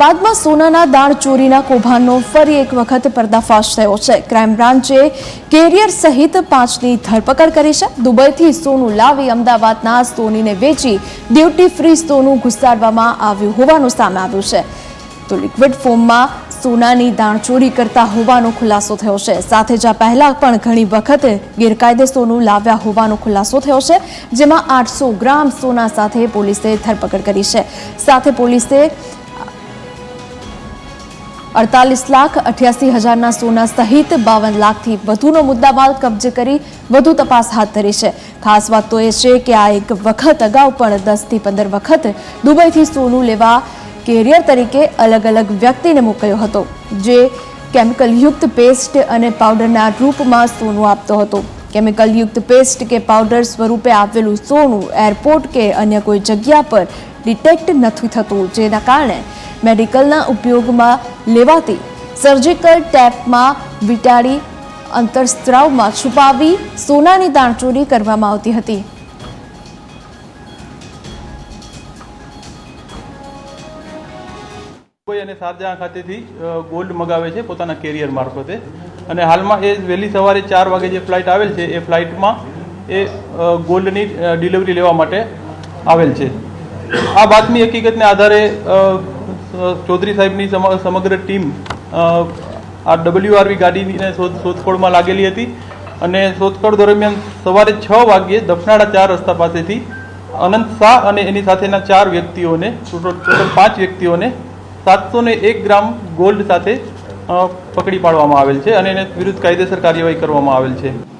બાદમાં સોનાના દાણ ચોરીના કૌભાંડનો ફરી એક વખત પર્દાફાશ થયો છે. ક્રાઇમ બ્રાન્ચે કેરિયર સહિત પાંચની ધરપકડ કરી છે. દુબઈથી સોનું લાવી અમદાવાદના સોનીને વેચી ડ્યુટી ફ્રી સોનું ઘુસાડવામાં આવ્યું હોવાનું સામે આવ્યું છે. તો લિક્વિડ ફોર્મમાં સોનાની દાણચોરી કરતા હોવાનો ખુલાસો થયો છે. સાથે જ આ પહેલા પણ ઘણી વખત ગેરકાયદે સોનું લાવ્યા હોવાનો ખુલાસો થયો છે, જેમાં આઠસો ગ્રામ સોના સાથે પોલીસે ધરપકડ કરી છે. સાથે પોલીસે અડતાલીસ લાખ અઠ્યાસી હજારના સોના સહિત બાવન લાખથી વધુનો મુદ્દામાલ કબજે કરી વધુ તપાસ હાથ ધરી છે. ખાસ વાત તો એ છે કે આ એક વખત અગાઉ પણ દસથી પંદર વખત દુબઈથી સોનું લેવા કેરિયર તરીકે અલગ અલગ વ્યક્તિને મોકલ્યો હતો, જે કેમિકલયુક્ત પેસ્ટ અને પાવડરના રૂપમાં સોનું આપતો હતો. કેમિકલયુક્ત પેસ્ટ કે પાવડર સ્વરૂપે આવેલું સોનું એરપોર્ટ કે અન્ય કોઈ જગ્યા પર ડિટેક્ટ નથી થતું, જેના કારણે મેડિકલના ઉપયોગમાં લેવાતી સર્જિકલ ટેપમાં વીંટાળી અંતરસ્ત્રાવમાં છુપાવી સોનાની દાણચોરી કરવામાં આવતી હતી. અને શારજહાં ખાતેથી ગોલ્ડ મગાવે છે પોતાના કેરિયર મારફતે. અને હાલમાં એ વહેલી સવારે ચાર વાગે જે ફ્લાઇટ આવેલ છે, એ ફ્લાઇટમાં એ ગોલ્ડની ડિલિવરી લેવા માટે આવેલ છે. આ બાતમી હકીકતને આધારે ચૌધરી સાહેબની સમ- સમગ્ર ટીમ આ ડબલ્યુઆરવી ગાડીને શોધ, શોધખોળમાં લાગેલી હતી અને શોધખોળ દરમિયાન સવારે છ વાગ્યે દફનાળા ચાર રસ્તા પાસેથી અનંત શાહ અને એની સાથેના ચાર વ્યક્તિઓને, ટોટલ પાંચ વ્યક્તિઓને સાતસો એક ગ્રામ ગોલ્ડ સાથે પકડી પાડવામાં આવેલ છે અને એને વિરુદ્ધ કાયદેસર કાર્યવાહી કરવામાં આવેલ છે.